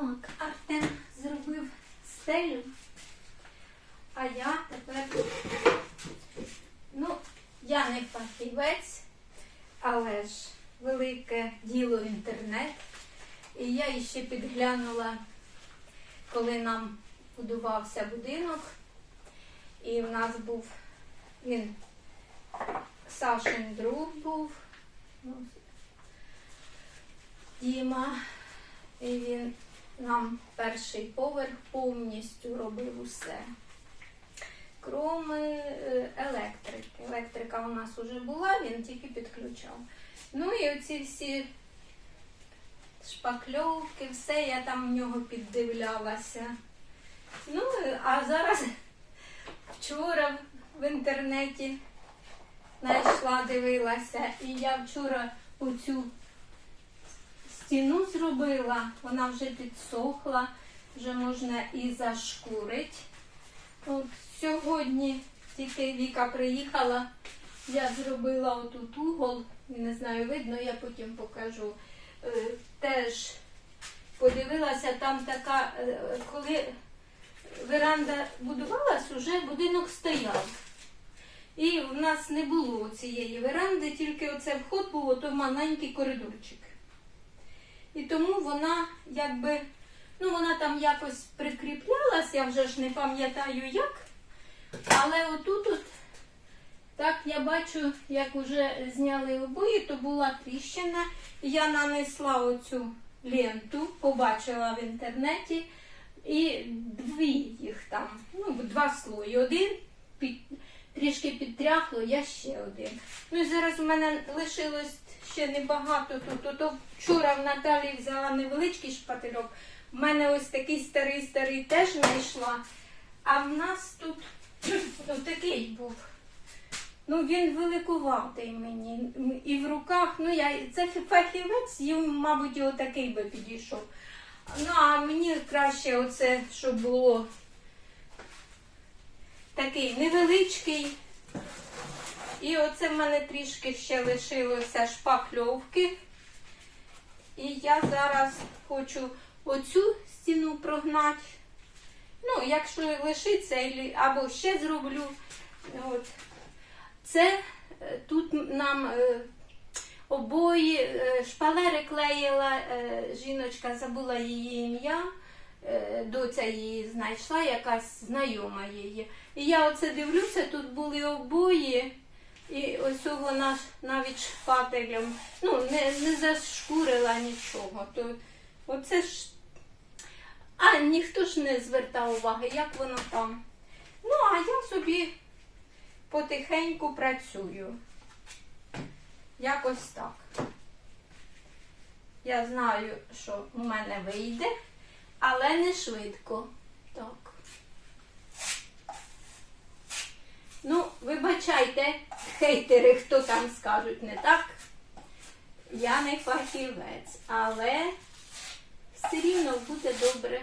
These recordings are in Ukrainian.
Так, Артем зробив стелю, а я тепер, ну, я не фахівець, але ж велике діло інтернет. І я іще підглянула, коли нам будувався будинок, і в нас був він Сашин друг був. ну, Діма, і він нам перший поверх повністю робив усе. Крім е, електрики. Електрика у нас вже була, він тільки підключав. Ну і оці всі шпакльовки, все я там в нього піддивлялася. Ну, а зараз вчора в інтернеті знайшла, дивилася, і я вчора оцю стіну зробила, вона вже підсохла, вже можна і зашкурить. От сьогодні тільки Віка приїхала, я зробила отут угол, не знаю, видно, я потім покажу. Е, Теж подивилася, там така, е, коли веранда будувалась, уже будинок стояв. І в нас не було цієї веранди, тільки оце вход був, ото маленький коридорчик. І тому вона якби, ну вона там якось прикріплялась, я вже ж не пам'ятаю як. Але отут, от, так я бачу, як вже зняли обої, то була тріщина. Я нанесла оцю ленту, побачила в інтернеті. І дві їх там, ну, два слої. Один під, трішки підтряхло, я ще один. Ну і зараз у мене лишилось ще небагато тут. Ото вчора в Наталі взяла невеличкий шпательок. У мене ось такий старий-старий теж знайшла. А в нас тут такий був. Ну, він великуватий мені. І в руках, ну я це фахівець, їм, мабуть, отакий би підійшов. Ну, а мені краще оце, щоб було такий невеличкий. І оце в мене трішки ще лишилося шпакльовки. І я зараз хочу оцю стіну прогнати. Ну, якщо лишиться, або ще зроблю. От. Це е, тут нам е, обої, е, шпалери клеїла жіночка, забула її ім'я. Доця її знайшла, якась знайома її. І я оце дивлюся, тут були обої. І ось вона навіть шпателем ну, не, не зашкурила нічого. То оце ж. А ніхто ж не звертав уваги, як воно там. Ну, а я собі потихеньку працюю. Якось так. Я знаю, що у мене вийде, але не швидко. Так. Ну, вибачайте, хейтери, хто там скажуть не так. Я не фахівець, але все рівно буде добре.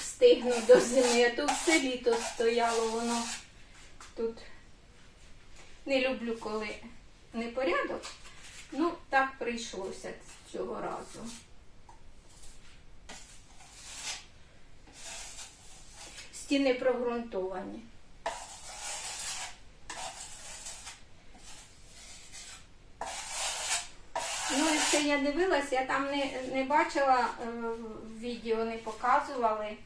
Встигну до зими, а то все літо стояло воно тут. Не люблю, коли непорядок. Ну, так прийшлося цього разу. Стіни прогрунтовані. Ну і ще я дивилася, я там не, не бачила е, відео, не показували.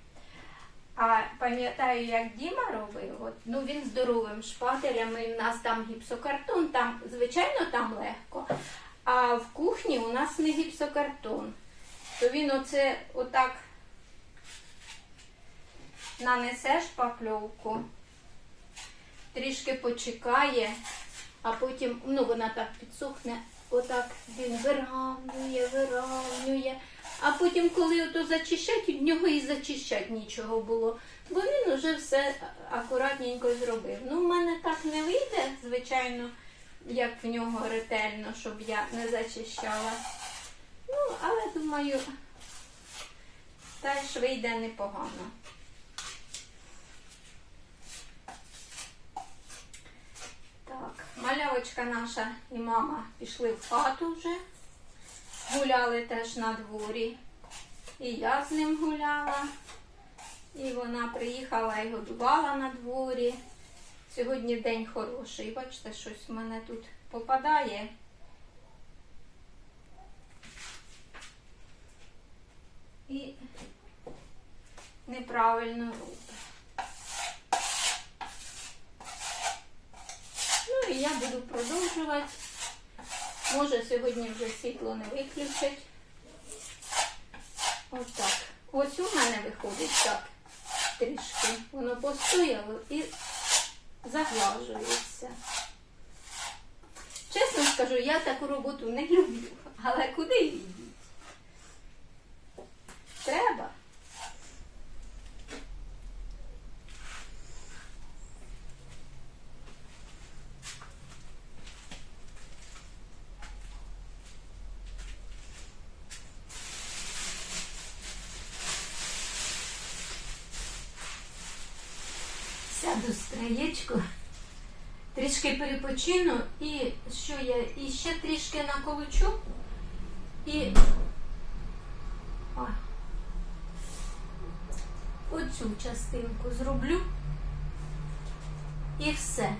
А пам'ятаю, як Діма робив, от, ну він здоровим шпателем, і в нас там гіпсокартон, там, звичайно, там легко. А в кухні у нас не гіпсокартон. То він оце отак нанесе шпакльовку, трішки почекає, а потім, ну вона так підсохне, отак він виравнює, виравнює. А потім, коли ото зачищать, в нього і зачищать нічого було. Бо він уже все акуратненько зробив. Ну, в мене так не вийде, звичайно, як в нього ретельно, щоб я не зачищала. Ну, але думаю, теж вийде непогано. Так, малявочка наша і мама пішли в хату вже. гуляли теж на дворі. І я з ним гуляла. І вона приїхала і годувала на дворі. Сьогодні день хороший. Бачите, щось в мене тут попадає. І неправильно робить. Ну і я буду продовжувати. Може, сьогодні вже світло не виключать. Отак. Ось у мене виходить так трішки. Воно постояло і заглажується. Чесно скажу, я таку роботу не люблю, але куди її? Треба. Сяду з краєчку, трішки перепочину і що я? І ще трішки наколочу і О, оцю частинку зроблю і все.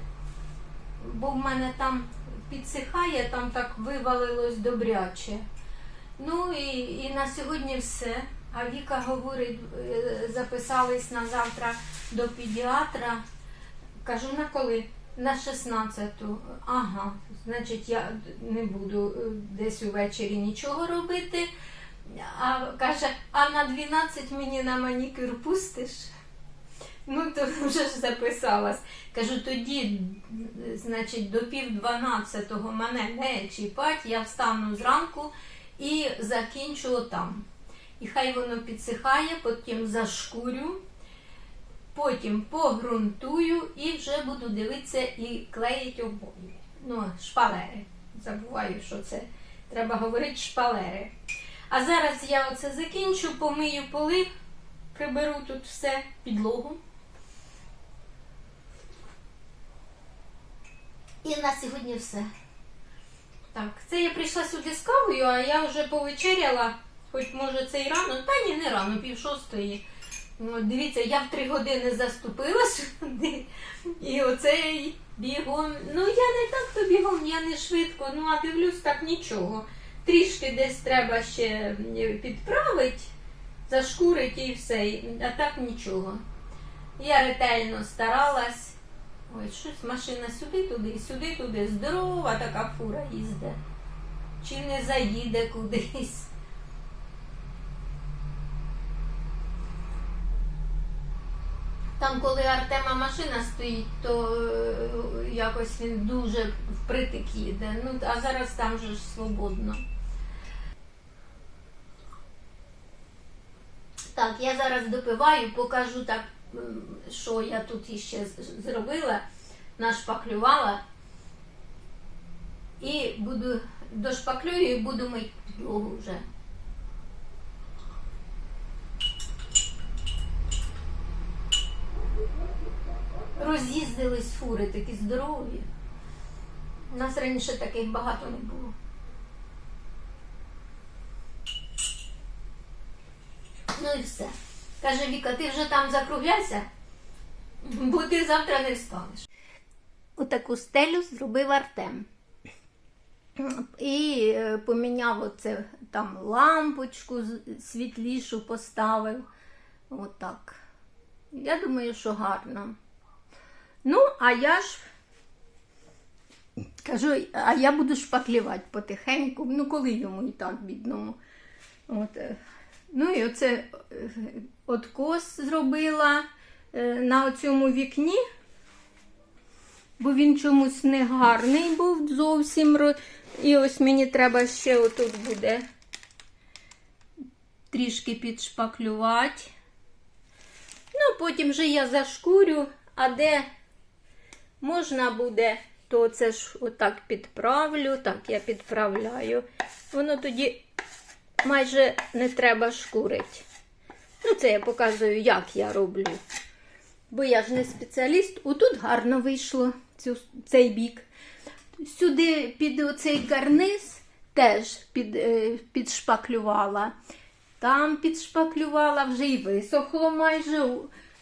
Бо в мене там підсихає, там так вивалилось добряче. Ну і, і на сьогодні все. А Віка говорить, е, записались на завтра до педіатра. Кажу, на коли? На 16-ту. Ага, значить, я не буду е, десь увечері нічого робити. А каже, а на 12 мені на манікюр пустиш? Ну, то вже ж записалась. Кажу, тоді, значить, до пів дванадцятого мене не чіпать, я встану зранку і закінчу отам. І хай воно підсихає, потім зашкурю, потім погрунтую і вже буду дивитися і клеїть обої. Ну, шпалери. Забуваю, що це треба говорити шпалери. А зараз я оце закінчу, помию поли, приберу тут все, підлогу. І на сьогодні все. Так, це я прийшла сюди з кавою, а я вже повечеряла, хоч може це і рано, та ні, не рано, пів шостої. Ну, дивіться, я в три години заступила сюди. І оцей бігом. Ну, я не так то бігом, я не швидко, ну а дивлюсь так нічого. Трішки десь треба ще підправити, зашкурити і все. А так нічого. Я ретельно старалась. Ой, щось машина сюди-туди, сюди-туди. Здорова така фура їздить. Чи не заїде кудись. Там, коли Артема машина стоїть, то е, якось він дуже впритик їде. Ну, а зараз там же ж свободно. Так, я зараз допиваю, покажу так, що я тут іще зробила, нашпаклювала. І буду дошпаклюю і буду мити підлогу вже. Роз'їздились фури такі здорові. У нас раніше таких багато не було. Ну і все. Каже Віка, ти вже там закругляйся, бо ти завтра не встанеш. Отаку стелю зробив Артем. І е, поміняв оце там лампочку світлішу поставив. Отак. Я думаю, що гарно. Ну, а я ж кажу, а я буду шпаклювати потихеньку. Ну, коли йому і так бідному. От. е, Ну і оце е, откос зробила е, на цьому вікні, бо він чомусь не гарний був зовсім. І ось мені треба ще отут буде трішки підшпаклювати. Ну, потім вже я зашкурю, а де можна буде, то це ж отак підправлю, так я підправляю. Воно тоді майже не треба шкурити. Ну, це я показую, як я роблю. Бо я ж не спеціаліст. Отут гарно вийшло цю, цей бік. Сюди під оцей карниз теж під, е, підшпаклювала. Там підшпаклювала, вже й висохло майже.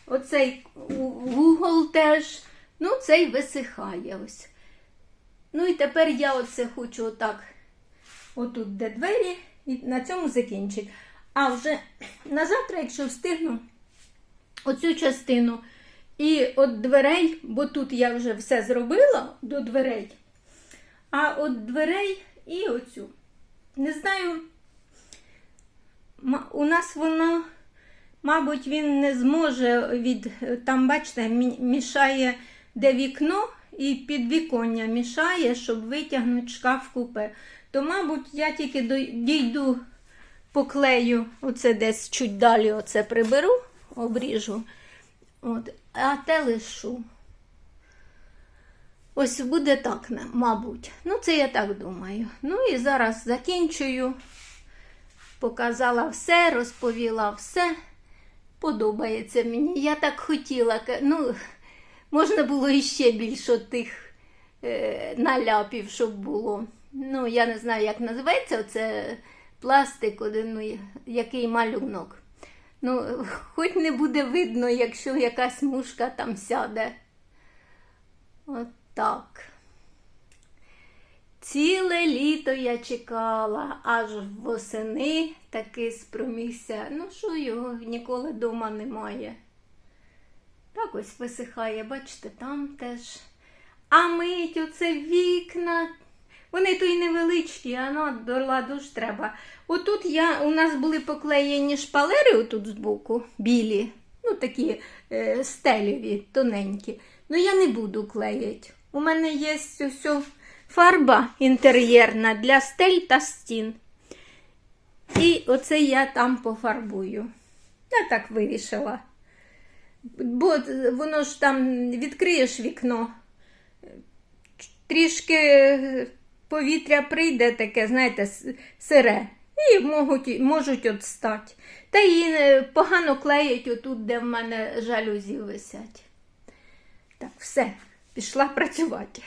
Оцей вугол теж. Ну, цей висихає ось. Ну і тепер я оце хочу отак, отут де двері, і на цьому закінчити. А вже на завтра, якщо встигну, оцю частину і от дверей, бо тут я вже все зробила до дверей. А от дверей і оцю. Не знаю, у нас воно, мабуть, він не зможе від. Там, бачите, мішає де вікно і підвіконня мішає, щоб витягнути шкаф купе. То, мабуть, я тільки дійду поклею, оце десь чуть далі оце приберу, обріжу. От, а те лишу. Ось буде так, мабуть. Ну, це я так думаю. Ну і зараз закінчую. Показала все, розповіла все. Подобається мені. Я так хотіла. Ну, можна було іще більше тих е, наляпів, щоб було. Ну, я не знаю, як називається оце пластик, один, ну, який малюнок. Ну, хоч не буде видно, якщо якась мушка там сяде. От так. Ціле літо я чекала, аж восени таки спромігся. Ну, що його ніколи вдома немає. Так ось висихає, бачите, там теж. А мить оце вікна. Вони то й невеличкі, а ну, до ладу ж треба. Отут я, у нас були поклеєні шпалери отут збоку, білі, ну такі е, стелеві, тоненькі. Ну я не буду клеїти. У мене є ось фарба інтер'єрна для стель та стін. І оце я там пофарбую. Я так вирішила. Бо воно ж там відкриєш вікно, трішки повітря прийде таке, знаєте, сире, і можуть, можуть отстати. Та й е, погано клеять отут, де в мене жалюзі висять. Так, все, пішла працювати.